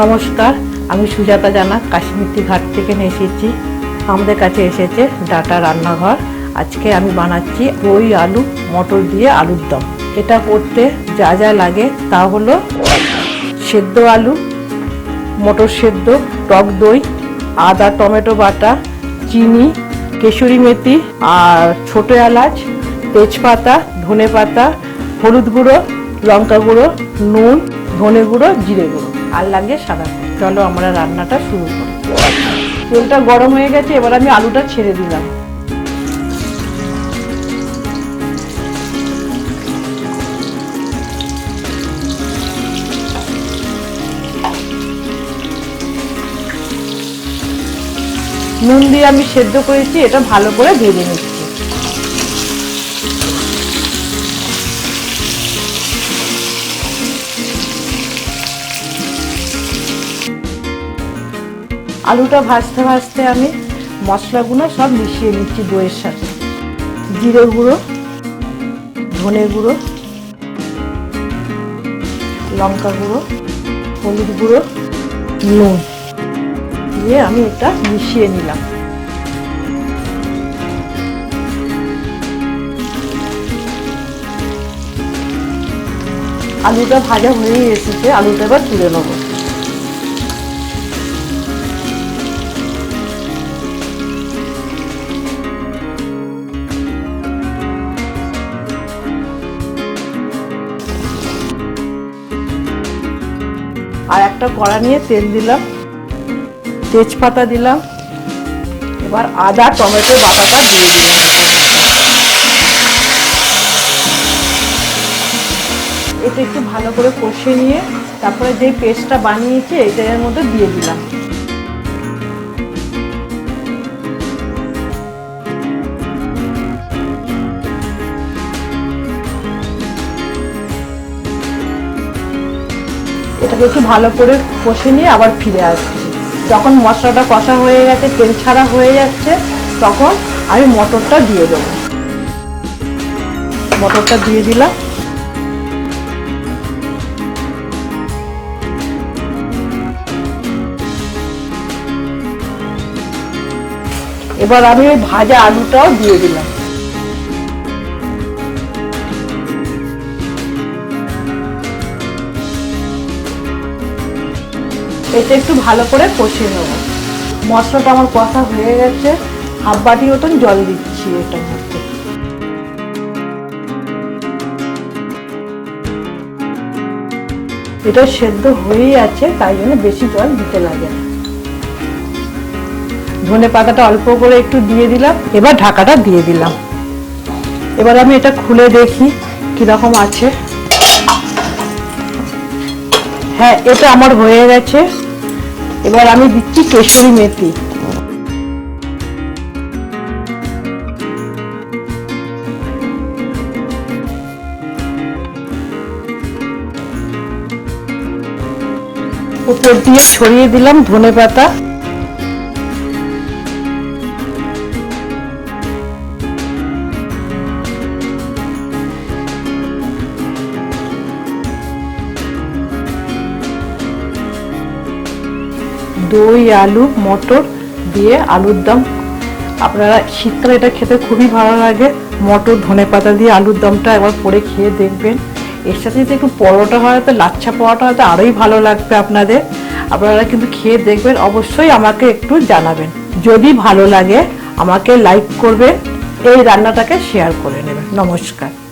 নমস্কার, আমি সুজাতা জানা কাশ্মীরটি ঘাট থেকে এসেছি। আমাদের কাছে এসেছে ডাটা রান্নাঘর। আজকে আমি বানাচ্ছি দই আলু, মটর দিয়ে আলুর দম। এটা করতে যা যা লাগে তা হলো সেদ্ধ আলু, মটর সেদ্ধ, টক দই, আদা, টমেটো বাটা, চিনি, কেশরি মেথি আর ছোটো এলাচ, তেজপাতা ধনে পাতা হলুদ গুঁড়ো, লঙ্কা গুঁড়ো, নুন, ধনে গুঁড়ো, জিরে গুঁড়ো। আর লাগে সাদা চলো আমরা রান্নাটা শুরু করি। তেলটা গরম হয়ে গেছে, এবার আমি আলুটা ছেড়ে দিলাম। নুন দিয়ে আমি সেদ্ধ করেছি, এটা ভালো করে ভেজে নিচ্ছি। আলুটা ভাজতে ভাজতে আমি মশলাগুলো সব মিশিয়ে নিচ্ছি দইয়ের সাথে। জিরে গুঁড়ো, ধনে গুঁড়ো, লঙ্কা গুঁড়ো, হলুদ গুঁড়ো, নুন দিয়ে আমি এটা মিশিয়ে নিলাম। আলুটা ভাজা হয়ে এসেছে, আলুটা এবার তুলে নেব। আর একটা কড়া নিয়ে তেল দিলাম, তেজপাতা দিলাম, এবার আদা, টমেটো, বাটাটা দিয়ে দিলাম। এটা একটু ভালো করে কষে নিয়ে তারপরে যে পেস্টটা বানিয়েছে এটা এর মধ্যে দিয়ে দিলাম। এটাকে একটু ভালো করে কষে নিয়ে আবার ফিরে আসছি। যখন মশলাটা কষা হয়ে গেছে, তেল ছাড়া হয়ে যাচ্ছে, তখন আমি মটরটা দিয়ে দেবো। মটরটা দিয়ে দিলাম। এবার আমি ওই ভাজা আলুটাও দিয়ে দিলাম। এটা একটু ভালো করে কষিয়ে নেব। মশলাটা আমার কষা হয়ে গেছে। হাফ বাটি মতন জল দিচ্ছি এটার মধ্যে। এটা সেদ্ধ হয়েই আছে, তাই জন্য বেশি জল দিতে লাগে ধনে পাতাটা অল্প করে একটু দিয়ে দিলাম, এবার ঢাকাটা দিয়ে দিলাম। এবার আমি এটা খুলে দেখি কীরকম আছে। হ্যাঁ এটা আমার হয়ে গেছে। এবার আমি দিচ্ছি কেশরি মেথি। উপর দিয়ে ছড়িয়ে দিলাম ধনে পাতা দই, আলু, মটর দিয়ে আলুর দম। আপনারা শীতকালে এটা খেতে খুবই ভালো লাগে। মটর, ধনে পাতা দিয়ে আলুর দমটা একবার করে খেয়ে দেখবেন। এর সাথে যদি একটু পরোটা হয়, তো লাচ্ছা পরোটা হয়তো আরোই ভালো লাগবে আপনাদের। আপনারা কিন্তু খেয়ে দেখবেন, অবশ্যই আমাকে একটু জানাবেন। যদি ভালো লাগে, আমাকে লাইক করবেন। এই রান্নাটাকে শেয়ার করে নেবেন। নমস্কার।